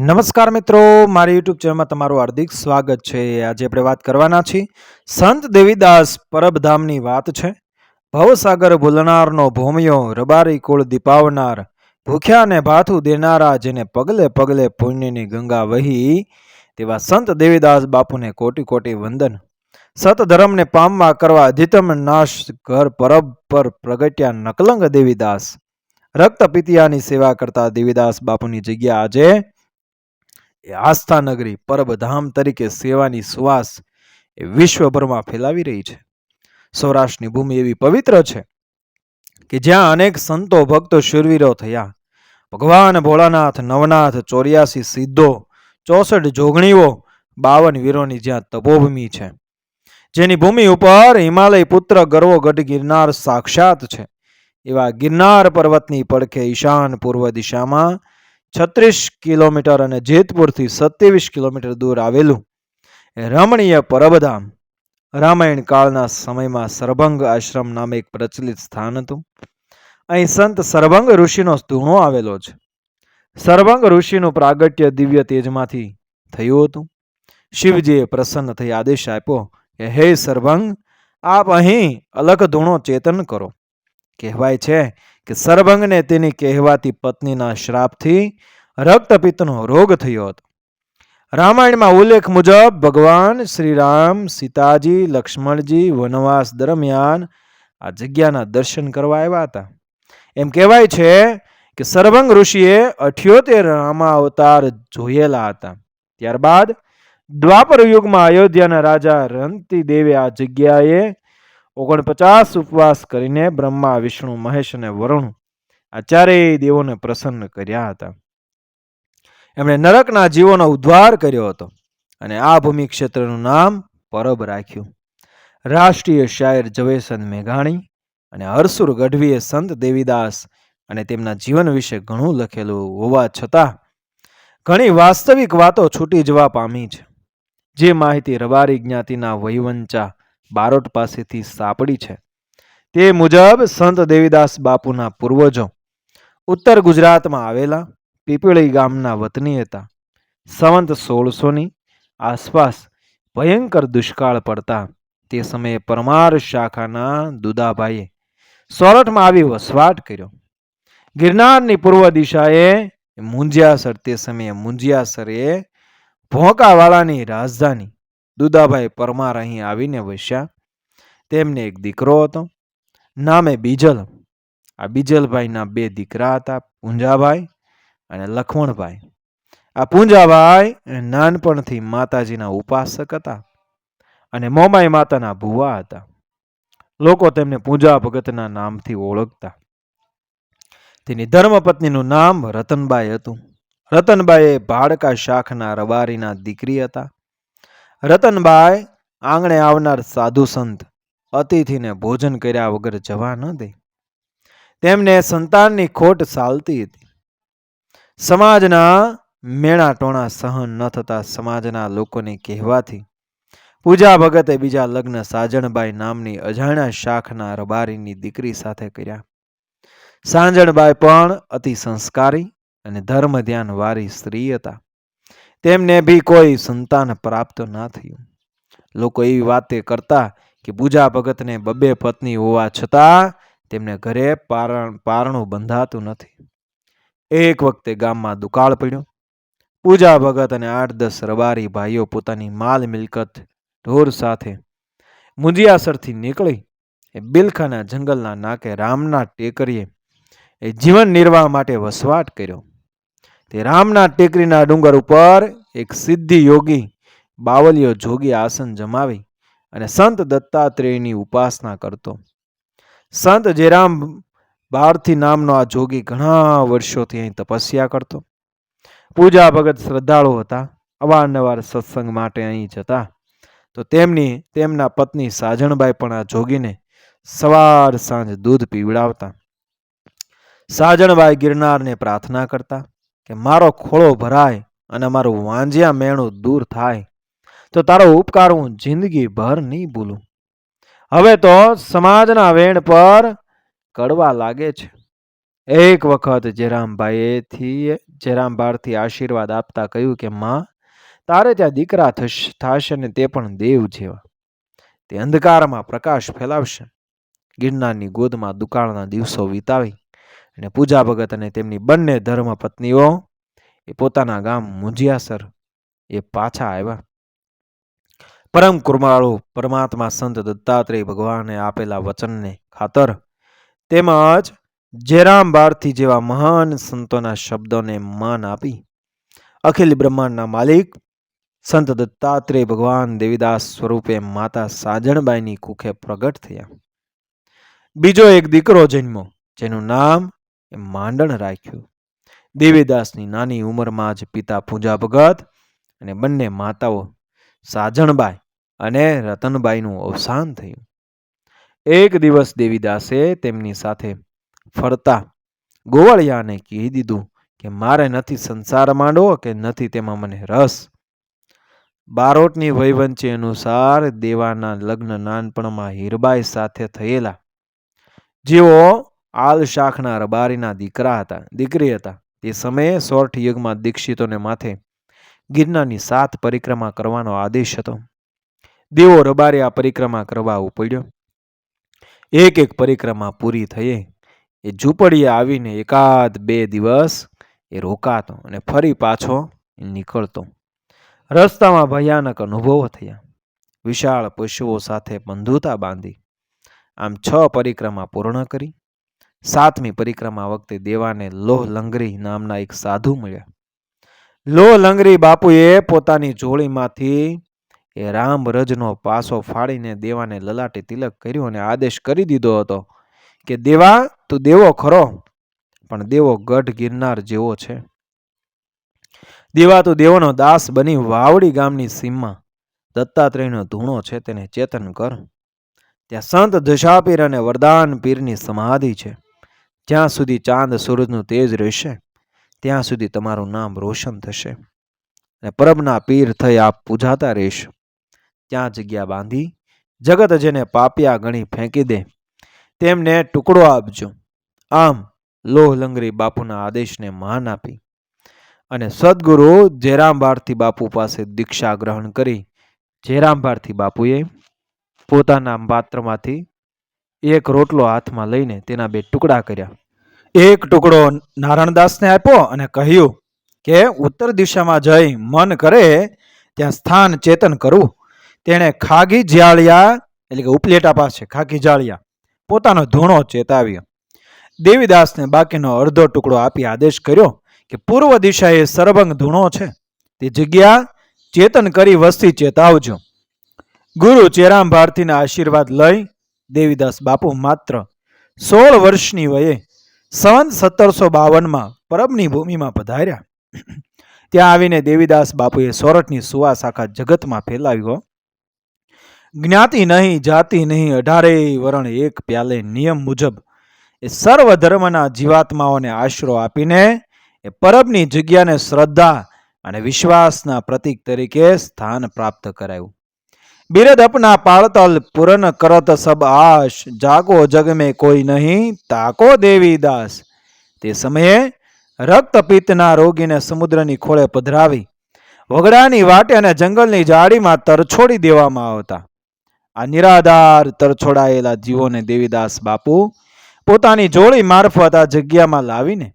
નમસ્કાર મિત્રો, મારી યુટ્યુબ ચેનલમાં તમારું હાર્દિક સ્વાગત છે. આજે આપણે વાત કરવાના છીએ, સંત દેવીદાસ પરબધામની વાત છે. ભવસાગર ભૂલનારનો ભૂમિયો, રબારી કુળ દીપાવનાર ભૂખ્યાને ભાથું દેનારા જેને પગલે પગલે પુણ્યની ગંગા વહી, તેવા સંત દેવીદાસ બાપુને કોટી કોટી વંદન. સત ધર્મને પામવા કરવા અધિતમ નાશ ઘર પરબ પર પ્રગટ્યા નકલંગ દેવીદાસ. રક્ત પિતિયાની સેવા કરતા દેવીદાસ બાપુની જગ્યા આજે એ આસ્થા નગરી પરબધામ તરીકે સેવાની સુવાસ એ વિશ્વભરમાં ફેલાવી રહી છે. સૌરાષ્ટ્રની ભૂમિ એવી પવિત્ર છે કે જ્યાં અનેક સંતો ભક્તો શૂરવીરો થયા. ભગવાન ભોળાનાથ, નવનાથ, ચોર્યાસી સિદ્ધો, ચોસઠ જોગણીઓ, બાવન વીરોની જ્યાં તપોભૂમિ છે. જેની ભૂમિ ઉપર હિમાલય પુત્ર ગર્વો ગઢ ગિરનાર સાક્ષાત છે. એવા ગિરનાર પર્વતની પડખે ઈશાન પૂર્વ દિશામાં છત્રીસ કિલોમીટર અને જેતપુરથી સત્યાવીસ કિલોમીટર દૂર આવેલું રમણીય પરબધામ. રામાયણ કાળના સમયમાં સરભંગ આશ્રમ નામે એક પ્રચલિત સ્થાન હતું. અહીં સંત સરભંગ ઋષિનો ધૂણો આવેલો છે. સરભંગ ઋષિનું પ્રાગટ્ય દિવ્ય તેજમાંથી થયું હતું. શિવજીએ પ્રસન્ન થઈ આદેશ આપ્યો કે, હે સરભંગ, આપ અહીં અલગ ધૂણો ચેતન કરો. કહેવાય છે કે સરભંગને તેની કહેવાતી પત્નીના શ્રાપથી રક્તપિત્તનો રોગ થયો હતો. રામાયણમાં ઉલ્લેખ મુજબ ભગવાન શ્રીરામ, સીતાજી, લક્ષ્મણજી વનવાસ દરમિયાન આ જગ્યાના દર્શન કરવા આવ્યા હતા. એમ કહેવાય છે કે સરભંગ ઋષિએ અઠ્યોતેર રામા અવતાર જોયેલા હતા. ત્યારબાદ દ્વાપર યુગમાં અયોધ્યાના રાજા રંતી દેવે આ જગ્યાએ ઓગણપચાસ ઉપવાસ કરીને બ્રહ્મા, વિષ્ણુ, મહેશ અને વરુણ આ ચારેય દેવોને પ્રસન્ન કર્યા હતા. એમણે નરકના જીવોનો ઉદ્ધાર કર્યો હતો અને આ ભૂમિ ક્ષેત્રનું નામ પરબ રાખ્યું. રાષ્ટ્રીય શાયર ઝવેરચંદ મેઘાણી અને હરસુર ગઢવીએ સંત દેવીદાસ અને તેમના જીવન વિશે ઘણું લખેલું હોવા છતાં ઘણી વાસ્તવિક વાતો છૂટી જવા પામી છે. જે માહિતી રબારી જ્ઞાતિના વહીવંચા બારોટ પાસેથી સાંપડી છે. તે મુજબ સંત દેવીદાસ બાપુના પૂર્વજો ઉત્તર ગુજરાતમાં આવેલા પીપળી ગામના વતની હતા. સંવંત સોળસોની આસપાસ ભયંકર દુષ્કાળ પડતા તે સમયે પરમાર શાખાના દુદાભાઈએ સોરઠમાં આવી વસવાટ કર્યો. ગિરનારની પૂર્વ દિશાએ મુંજિયાસર, તે સમયે મુંજિયાસર ભોંકાવાળાની રાજધાની દુદાભાઈ પરમાર અહીં આવીને વસ્યા. તેમને એક દીકરો હતો. નામે બીજલ. આ બીજલભાઈના બે દીકરા હતા, પૂંજાભાઈ અને લખમણભાઈ. આ પૂંજાભાઈ નાનપણથી માતાજીના ઉપાસક હતા અને મોમાઈ માતાના ભુવા હતા. લોકો તેમને પૂજા ભગતના નામથી ઓળખતા. તેની ધર્મપત્નીનું નામ રતનબાઈ હતું. રતનબાઈ એ ભાડકા શાખના રબારીના દીકરી હતા. રતનબાઈ આંગણે આવનાર સાધુ સંત અતિથિને ભોજન કર્યા વગર જવા ન દે. તેમને સંતાનની ખોટ ચાલતી હતી. સમાજના મેણા ટોણા સહન ન થતા સમાજના લોકોની કહેવાથી પૂજા ભગતે બીજા લગ્ન સાજણબાઈ નામની અજાણ્યા શાખના રબારીની દીકરી સાથે કર્યા. સાંજણબાઈ પણ અતિ સંસ્કારી અને ધર્મ ધ્યાન વારી સ્ત્રી હતા. તેમને બી કોઈ સંતાન પ્રાપ્ત ના થયું. લોકો એવી વાતે કરતા કે પૂજા ભગતને બબે પત્ની હોવા છતાં તેમને ઘરે પારણ, પારણું બંધાતું નથી. એક વખતે ગામમાં દુકાળ પડ્યો. પૂજા ભગત અને આઠ દસ રબારી ભાઈઓ પોતાની માલ મિલકત ઢોર સાથે મુંજિયાસરથી નીકળી. એ બિલખાના જંગલના નાકે રામના ટેકરીએ એ જીવન નિર્વાહ માટે વસવાટ કર્યો. તે રામના ટેકરીના ડુંગર ઉપર એક સિદ્ધિ યોગી બાવલીઓ જોગી આસન જમાવી અને સંત દત્તાત્રેયની ઉપાસના કરતો. સંત જેરામ ભારથી નામનો આ જોગી ઘણા વર્ષોથી અહીં તપસ્યા કરતો. પૂજા ભગત શ્રદ્ધાળુ હતા, અવારનવાર સત્સંગ માટે અહીં જતા. તો તેમની, તેમના પત્ની સાજણબાઈ પણ આ જોગીને સવાર સાંજ દૂધ પીવડાવતા. સાજણબાઈ ગિરનારને પ્રાર્થના કરતા. કે મારો ખોળો ભરાય અને મારું વાંજિયા મેણું દૂર થાય, તો તારો ઉપકાર હું જિંદગીભર નહીં ભૂલું. હવે તો સમાજના વેણ પર કડવા લાગે છે. એક વખત જેરામભાઈએથી જયરામભારથી આશીર્વાદ આપતા કહ્યું કે, માં, તારે ત્યાં દીકરા થશે થશે ને તે પણ દેવ જેવા. તે અંધકારમાં પ્રકાશ ફેલાવશે. ગિરનારની ગોદમાં દુકાળના દિવસો વિતાવી અને પૂજા ભગત અને તેમની બંને ધર્મ પત્નીઓ એ પોતાના ગામ મુંજિયાસર એ પાછા આવ્યા. પરમ કૃપાળુ પરમાત્મા સંત દત્તાત્રેય ભગવાને આપેલા વચનને ખાતર તેમજ જેરામ બારથી જેવા મહાન સંતોના શબ્દોને માન આપી. અખિલ બ્રહ્માંડના માલિક સંત દત્તાત્રેય ભગવાન દેવીદાસ સ્વરૂપે માતા સાજણબાઈની કુખે પ્રગટ થયા. બીજો એક દીકરો જન્મો જેનું નામ એ માંડણ રાખ્યું. દેવીદાસની નાની ઉંમરમાં જ પિતા પૂજા ભગત અને બંને માતાઓ સાજણબાઈ અને રતનબાઈનું અવસાન થયું. એક દિવસ દેવીદાસે તેમની સાથે ફરતા ગોવાળિયાને કહી દીધું કે, મારે નથી સંસાર માંડવો કે નથી તેમાં મને રસ. બારોટની વયવંચી અનુસાર દેવાના લગ્ન નાનપણમાં હીરબાઈ સાથે થયેલા. જેઓ આલ શાખના રબારીના દીકરા હતા, દીકરી હતા. તે સમયે સોર્ઠ યુગમાં દીક્ષિતોને માથે ગિરનારની સાત પરિક્રમા કરવાનો આદેશ હતો. દેવો રબારી આ પરિક્રમા કરવા ઉપડ્યો એક એક પરિક્રમા પૂરી થયે. એ ઝૂંપડીએ આવીને એકાદ બે દિવસ એ રોકાતો અને ફરી પાછો નીકળતો. રસ્તામાં ભયાનક અનુભવો થયા. વિશાળ પશુઓ સાથે બંધુતા બાંધી. આમ છ પરિક્રમા પૂર્ણ કરી. સાતમી પરિક્રમા વખતે દેવાને લોહ લંગરી નામના એક સાધુ મળ્યા. લોહ લંગરી બાપુએ પોતાની જોડીમાંથી એ રામ રજનો પાસો ફાડીને દેવાને લલાટી તિલક કર્યો અને આદેશ કરી દીધો હતો કે, દેવા, તું દેવો ખરો, પણ દેવો ગઢ ગિરનાર જેવો છે. દેવા, તું દેવોનો દાસ બની વાવડી ગામની સીમમાં. દત્તાત્રેયનો ધૂણો છે તેને ચેતન કર. ત્યાં સંત દશાપીર અને વરદાન પીરની સમાધિ છે. જ્યાં સુધી ચાંદ સૂરજનું તેજ રહેશે, ત્યાં સુધી તમારું નામ રોશન થશે. અને પરબના પીર થઈ આપ પૂજાતા રહીશ. ત્યાં જગ્યા બાંધી, જગત જેને પાપિયા ગણી ફેંકી દે, તેમને ટુકડો આપજો. આમ લોહ લંગરી બાપુના આદેશને માન આપી. અને સદગુરુ જેરામ ભારતી બાપુ પાસે દીક્ષા ગ્રહણ કરી. જેરામ ભારતી બાપુએ પોતાના પાત્રમાંથી એક રોટલો હાથમાં લઈને તેના બે ટુકડા કર્યા. એક ટુકડો નારાયણદાસને આપ્યો અને કહ્યું કે, ઉત્તર દિશામાં જઈ મન કરે, ત્યાં સ્થાન ચેતન કરવું તેણે ખાગી જાળિયા એટલે કે ઉપલેટા પાસે ખાગી જાળિયા પોતાનો ધૂણો ચેતાવ્યો. દેવીદાસને બાકીનો અડધો ટુકડો આપી આદેશ કર્યો કે, પૂર્વ દિશાએ સરભંગ ધૂણો છે. તે જગ્યા ચેતન કરી વસ્તી ચેતાવજો. ગુરુ ચેરામ ભારતીના આશીર્વાદ લઈ દેવીદાસ બાપુ માત્ર સોળ વર્ષની વયે સન સત્તરસો બાવનમાં પરબની ભૂમિમાં પધાર્યા. ત્યાં આવીને દેવીદાસ બાપુએ સોરઠની સુવાસ આખા જગતમાં ફેલાવ્યો જ્ઞાતિ નહીં, જાતિ નહીં અઢારેય વરણ એક પ્યાલે નિયમ મુજબ એ સર્વ ધર્મના જીવાત્માઓને આશરો આપીને એ પરબની જગ્યાને શ્રદ્ધા અને વિશ્વાસના પ્રતીક તરીકે સ્થાન પ્રાપ્ત કરાયું. બિરદ અપના પાળતલ પૂરન કરત સબ આશ, જાગો જગ में કોઈ નહીં, તાકો દેવીદાસ તે સમયે રક્તપિત્તના રોગીને સમુદ્રની ખોળે પધરાવી, વગડાની વાટે અને જંગલની જાળીમાં તરછોડી દેવામાં આવતા. આ નિરાધાર તરછોડાયેલા જીવોને દેવીદાસ બાપુ પોતાની જોડી મારફત આ જગ્યામાં લાવીને,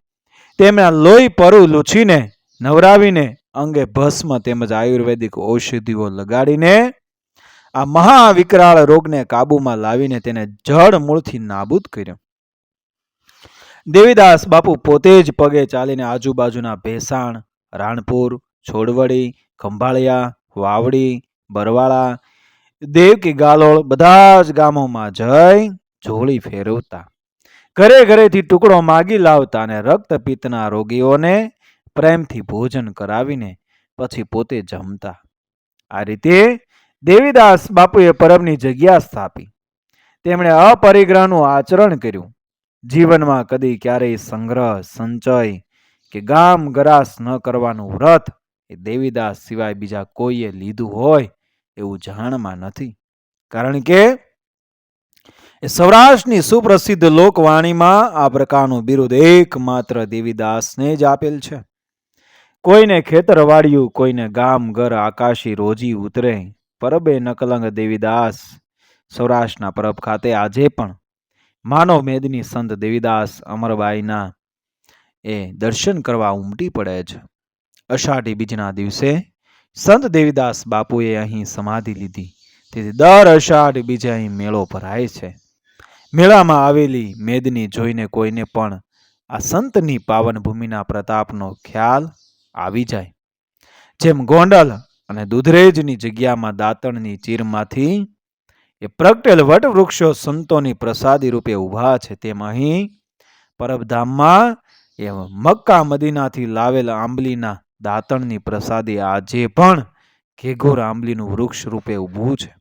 તેમના લોહી પરુ લૂછીને, નવરાવીને અંગે ભસ્મ તેમજ આયુર્વેદિક ઔષધિઓ લગાડીને આ મહાવિકરાળ રોગને કાબૂમાં લાવીને તેને જડ મૂળથી નાબૂદ કર્યો. દેવીદાસ બાપુ પોતે જ પગે ચાલીને આજુબાજુના ભેસાણ, રાણપુર, છોડવડી, ખંભાળિયા, વાવડી, બરવાળા, દેવકી ગાલોળ બધા જ ગામોમાં જઈ જોળી ફેરવતા. ઘરે ઘરેથી ટુકડો માગી લાવતા અને રક્તપિત્તના રોગીઓને પ્રેમથી ભોજન કરાવીને પછી પોતે જમતા. આ રીતે દેવીદાસ બાપુએ પરબની જગ્યા સ્થાપી. તેમણે અપરિગ્રહનું આચરણ કર્યું. જીવનમાં કદી ક્યારેય સંગ્રહ, સંચય કે ગામ ગરાસ ન કરવાનું વ્રત એ દેવીદાસ સિવાય બીજા કોઈએ લીધું હોય એવું જાણમાં નથી. કારણ કે એ સૌરાષ્ટ્રની સુપ્રસિદ્ધ લોકવાણીમાં આ પ્રકારનું બિરુદ એકમાત્ર દેવીદાસને જ આપેલ છે. કોઈને ખેતરવાડિયું, કોઈને ગામ ઘર આકાશી રોજી ઉતરે. પરબે નકલંગ દેવીદાસ સૌરાષ્ટ્રના પરબ ખાતે આજે પણ માનવ મેદની સંત દેવીદાસ અમરબાઈના એ દર્શન કરવા ઉમટી પડે છે. અષાઢી બીજના દિવસે સંત દેવીદાસ બાપુએ અહીં સમાધિ લીધી. તેથી દર અષાઢ બીજે અહીં મેળો ભરાય છે. મેળામાં આવેલી મેદની જોઈને કોઈને પણ આ સંતની પાવન ભૂમિના પ્રતાપનો ખ્યાલ આવી જાય. જેમ ગોંડલ અને દુધરેજની જગ્યામાં દાંતણની ચીરમાંથી એ પ્રગટેલ વટવૃક્ષો સંતોની પ્રસાદી રૂપે ઊભા છે. તેમ અહીં પરબધામમાં એ મક્કા મદીનાથી લાવેલ આંબલીના દાંતણની પ્રસાદી આજે પણ ઘેઘોર આંબલીનું વૃક્ષ રૂપે ઊભું છે.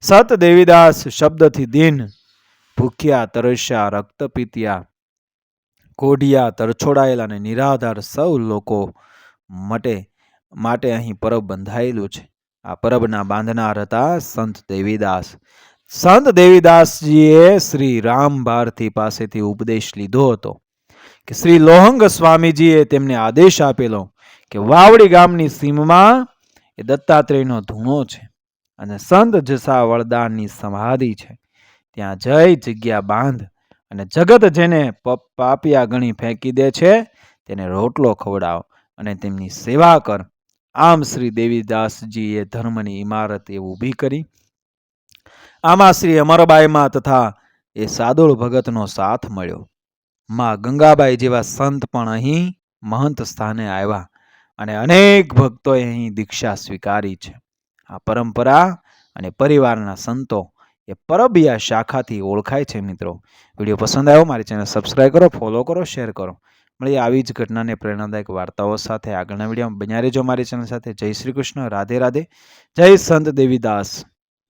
સત દેવીદાસ શબ્દથી દિન ભૂખ્યા, તરસ્યા રક્ત પીત્યા કોઢિયા, તરછોડાયેલા અને નિરાધાર સૌ લોકો માટે માટે અહીં પરબ બંધાયેલું છે. આ પરબના બાંધનાર હતા સંત દેવીદાસ. સંત દેવીદાસજીએ શ્રી રામ ભારતી પાસેથી ઉપદેશ લીધો હતો કે શ્રી લોહંગ સ્વામીજીએ તેમને આદેશ આપેલો કે વાવડી ગામની સીમમાં એ દત્તાત્રેયનો ધૂણો છે અને સંત જસા વળદાનની સમાધિ છે. ત્યાં જઈ જગ્યા બાંધ અને જગત જેને પાપિયા ગણી ફેંકી દે છે તેને રોટલો ખવડાવ અને તેમની સેવા કર. આમ શ્રી દેવીદાસજીએ ધર્મની ઇમારત એ ઊભી કરી. આમાં શ્રી અમરબાઈમાં તથા એ સાદુળ ભગતનો સાથ મળ્યો. માં ગંગાબાઈ જેવા સંત પણ અહીં મહંત સ્થાને આવ્યા અને અનેક ભક્તોએ અહીં દીક્ષા સ્વીકારી છે. આ પરંપરા અને પરિવારના સંતો એ પરબિયા શાખાથી ઓળખાય છે મિત્રો. વીડિયો પસંદ આવ્યો મારી ચેનલ સબસ્ક્રાઈબ કરો, ફોલો કરો, શેર કરો. મળીએ આવી જ ઘટનાને પ્રેરણાદાયક વાર્તાઓ સાથે આગળના વિડીયોમાં. બન્યા રહેજો મારી ચેનલ સાથે. જય શ્રી કૃષ્ણ. રાધે રાધે. જય સંત દેવીદાસ.